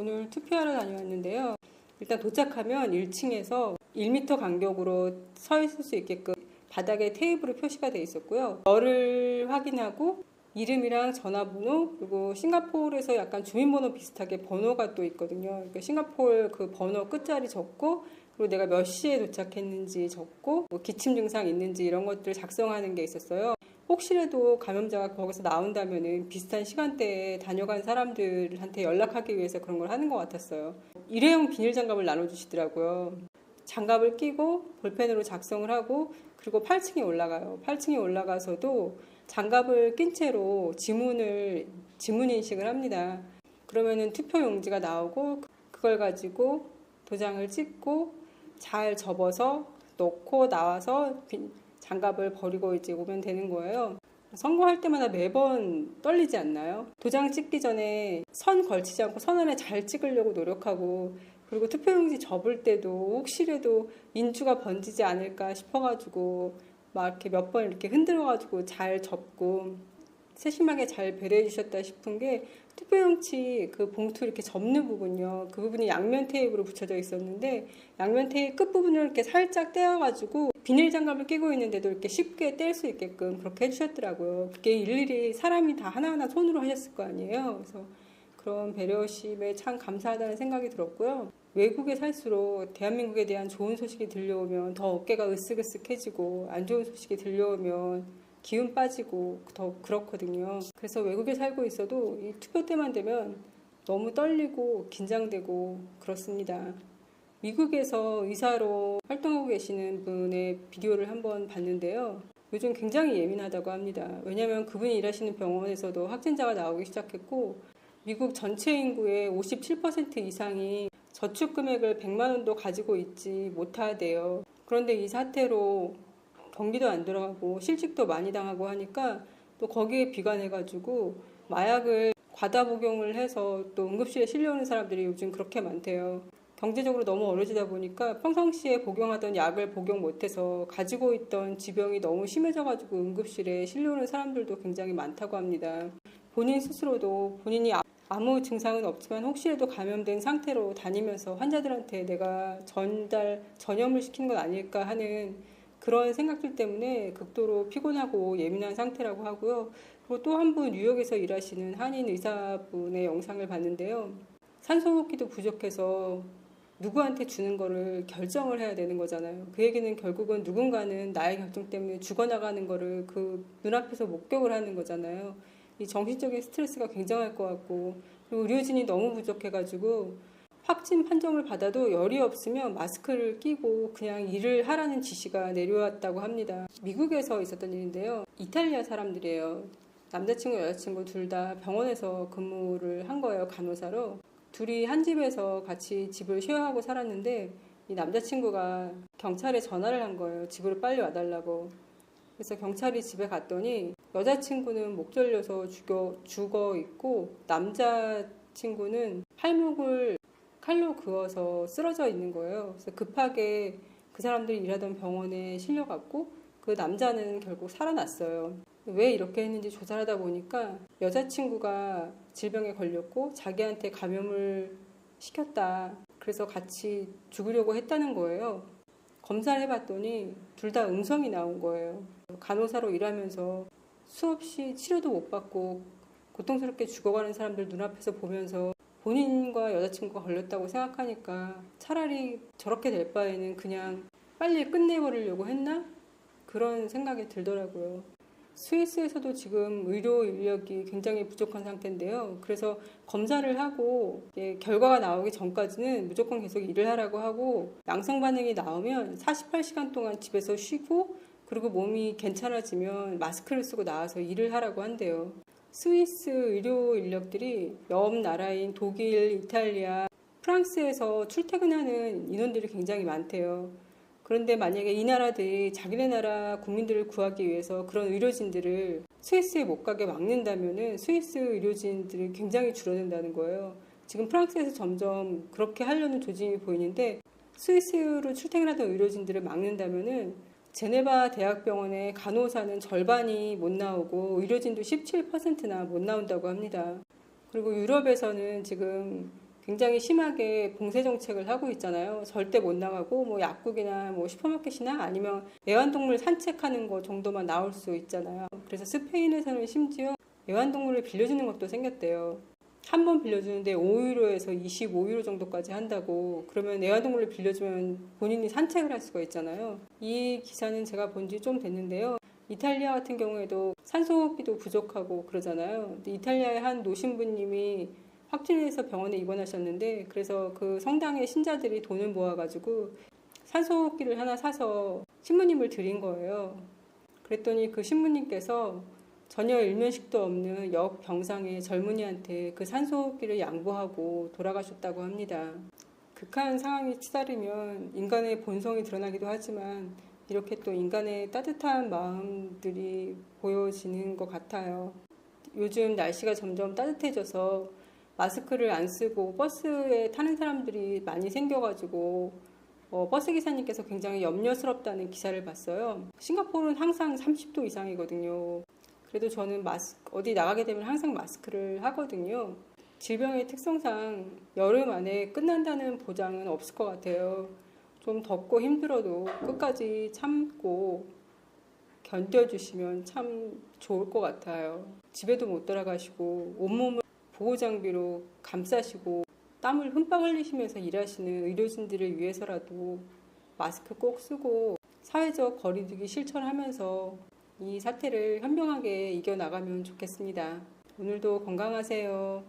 오늘 투표하러 다녀왔는데요. 일단 도착하면 1층에서 1m 간격으로 서 있을 수 있게끔 바닥에 테이블로 표시가 돼 있었고요. 열을 확인하고 이름이랑 전화번호 그리고 싱가포르에서 약간 주민번호 비슷하게 번호가 또 있거든요. 그러니까 싱가포르 그 번호 끝자리 적고 그리고 내가 몇 시에 도착했는지 적고 뭐 기침 증상 있는지 이런 것들 작성하는 게 있었어요. 혹시라도 감염자가 거기서 나온다면은 비슷한 시간대에 다녀간 사람들한테 연락하기 위해서 그런 걸 하는 것 같았어요. 일회용 비닐 장갑을 나눠주시더라고요. 장갑을 끼고 볼펜으로 작성을 하고 그리고 8층에 올라가요. 8층에 올라가서도 장갑을 낀 채로 지문을 지문 인식을 합니다. 그러면은 투표 용지가 나오고 그걸 가지고 도장을 찍고 잘 접어서 넣고 나와서 빈- 장갑을 버리고 이제 오면 되는 거예요. 선거할 때마다 매번 떨리지 않나요? 도장 찍기 전에 선 걸치지 않고 선 안에 잘 찍으려고 노력하고 그리고 투표용지 접을 때도 혹시라도 인주가 번지지 않을까 싶어가지고 막 이렇게 몇 번 이렇게 흔들어가지고 잘 접고 세심하게 잘 배려해 주셨다 싶은 게 투표용지 그 봉투 이렇게 접는 부분요. 그 부분이 양면 테이프로 붙여져 있었는데 양면 테이프 끝 부분을 이렇게 살짝 떼어가지고 비닐 장갑을 끼고 있는데도 이렇게 쉽게 뗄 수 있게끔 그렇게 해주셨더라고요. 그게 일일이 사람이 다 하나하나 손으로 하셨을 거 아니에요. 그래서 그런 배려심에 참 감사하다는 생각이 들었고요. 외국에 살수록 대한민국에 대한 좋은 소식이 들려오면 더 어깨가 으쓱으쓱해지고 안 좋은 소식이 들려오면 기운 빠지고 더 그렇거든요. 그래서 외국에 살고 있어도 이 투표 때만 되면 너무 떨리고 긴장되고 그렇습니다. 미국에서 의사로 활동하고 계시는 분의 비디오를 한번 봤는데요. 요즘 굉장히 예민하다고 합니다. 왜냐하면 그분이 일하시는 병원에서도 확진자가 나오기 시작했고 미국 전체 인구의 57% 이상이 저축 금액을 100만 원도 가지고 있지 못하대요. 그런데 이 사태로 경기도 안 들어가고 실직도 많이 당하고 하니까 또 거기에 비관해가지고 마약을 과다 복용을 해서 또 응급실에 실려오는 사람들이 요즘 그렇게 많대요. 경제적으로 너무 어려지다 보니까 평상시에 복용하던 약을 복용 못해서 가지고 있던 지병이 너무 심해져가지고 응급실에 실려오는 사람들도 굉장히 많다고 합니다. 본인 스스로도 본인이 아- 아무 증상은 없지만 혹시라도 감염된 상태로 다니면서 환자들한테 내가 전달 전염을 시킨 건 아닐까 하는 그런 생각들 때문에 극도로 피곤하고 예민한 상태라고 하고요. 그리고 또 한 분 뉴욕에서 일하시는 한인 의사분의 영상을 봤는데요. 산소 호흡기도 부족해서 누구한테 주는 거를 결정을 해야 되는 거잖아요. 그 얘기는 결국은 누군가는 나의 결정 때문에 죽어나가는 거를 그 눈앞에서 목격을 하는 거잖아요. 이 정신적인 스트레스가 굉장할 것 같고 그리고 의료진이 너무 부족해가지고 확진 판정을 받아도 열이 없으면 마스크를 끼고 그냥 일을 하라는 지시가 내려왔다고 합니다. 미국에서 있었던 일인데요. 이탈리아 사람들이에요. 남자친구 여자친구 둘 다 병원에서 근무를 한 거예요. 간호사로. 둘이 한 집에서 같이 집을 쉐어하고 살았는데 이 남자친구가 경찰에 전화를 한 거예요. 집으로 빨리 와달라고. 그래서 경찰이 집에 갔더니 여자친구는 목 절려서 죽어, 죽어 있고 남자친구는 팔목을 칼로 그어서 쓰러져 있는 거예요. 그래서 급하게 그 사람들이 일하던 병원에 실려갔고 그 남자는 결국 살아났어요. 왜 이렇게 했는지 조사하다 보니까 여자친구가 질병에 걸렸고 자기한테 감염을 시켰다. 그래서 같이 죽으려고 했다는 거예요. 검사를 해봤더니 둘 다 음성이 나온 거예요. 간호사로 일하면서 수없이 치료도 못 받고 고통스럽게 죽어가는 사람들 눈앞에서 보면서 본인과 여자친구가 걸렸다고 생각하니까 차라리 저렇게 될 바에는 그냥 빨리 끝내버리려고 했나? 그런 생각이 들더라고요. 스위스에서도 지금 의료 인력이 굉장히 부족한 상태인데요. 그래서 검사를 하고 이게 결과가 나오기 전까지는 무조건 계속 일을 하라고 하고 양성 반응이 나오면 48시간 동안 집에서 쉬고 그리고 몸이 괜찮아지면 마스크를 쓰고 나와서 일을 하라고 한대요. 스위스 의료 인력들이 옆 나라인 독일, 이탈리아, 프랑스에서 출퇴근하는 인원들이 굉장히 많대요. 그런데 만약에 이 나라들이 자기네 나라 국민들을 구하기 위해서 그런 의료진들을 스위스에 못 가게 막는다면은 스위스 의료진들이 굉장히 줄어든다는 거예요. 지금 프랑스에서 점점 그렇게 하려는 조짐이 보이는데 스위스로 출퇴근하던 의료진들을 막는다면은 제네바 대학병원의 간호사는 절반이 못 나오고 의료진도 17%나 못 나온다고 합니다. 그리고 유럽에서는 지금 굉장히 심하게 봉쇄 정책을 하고 있잖아요. 절대 못 나가고 뭐 약국이나 뭐 슈퍼마켓이나 아니면 애완동물 산책하는 거 정도만 나올 수 있잖아요. 그래서 스페인에서는 심지어 애완동물을 빌려주는 것도 생겼대요. 한 번 빌려주는데 5유로에서 25유로 정도까지 한다고 그러면 애완동물을 빌려주면 본인이 산책을 할 수가 있잖아요. 이 기사는 제가 본 지 좀 됐는데요. 이탈리아 같은 경우에도 산소호흡기도 부족하고 그러잖아요. 이탈리아의 한 노신부님이 확진해서 병원에 입원하셨는데 그래서 그 성당의 신자들이 돈을 모아가지고 산소호흡기를 하나 사서 신부님을 드린 거예요. 그랬더니 그 신부님께서 전혀 일면식도 없는 역 병상의 젊은이한테 그 산소호흡기를 양보하고 돌아가셨다고 합니다. 극한 상황이 치달으면 인간의 본성이 드러나기도 하지만 이렇게 또 인간의 따뜻한 마음들이 보여지는 것 같아요. 요즘 날씨가 점점 따뜻해져서 마스크를 안 쓰고 버스에 타는 사람들이 많이 생겨가지고 어, 버스 기사님께서 굉장히 염려스럽다는 기사를 봤어요. 싱가포르는 항상 30도 이상이거든요. 그래도 저는 마스 어디 나가게 되면 항상 마스크를 하거든요. 질병의 특성상 여름 안에 끝난다는 보장은 없을 것 같아요. 좀 덥고 힘들어도 끝까지 참고 견뎌주시면 참 좋을 것 같아요. 집에도 못 돌아가시고 온몸을 보호 장비로 감싸시고 땀을 흠뻑 흘리시면서 일하시는 의료진들을 위해서라도 마스크 꼭 쓰고 사회적 거리두기 실천하면서 이 사태를 현명하게 이겨나가면 좋겠습니다. 오늘도 건강하세요.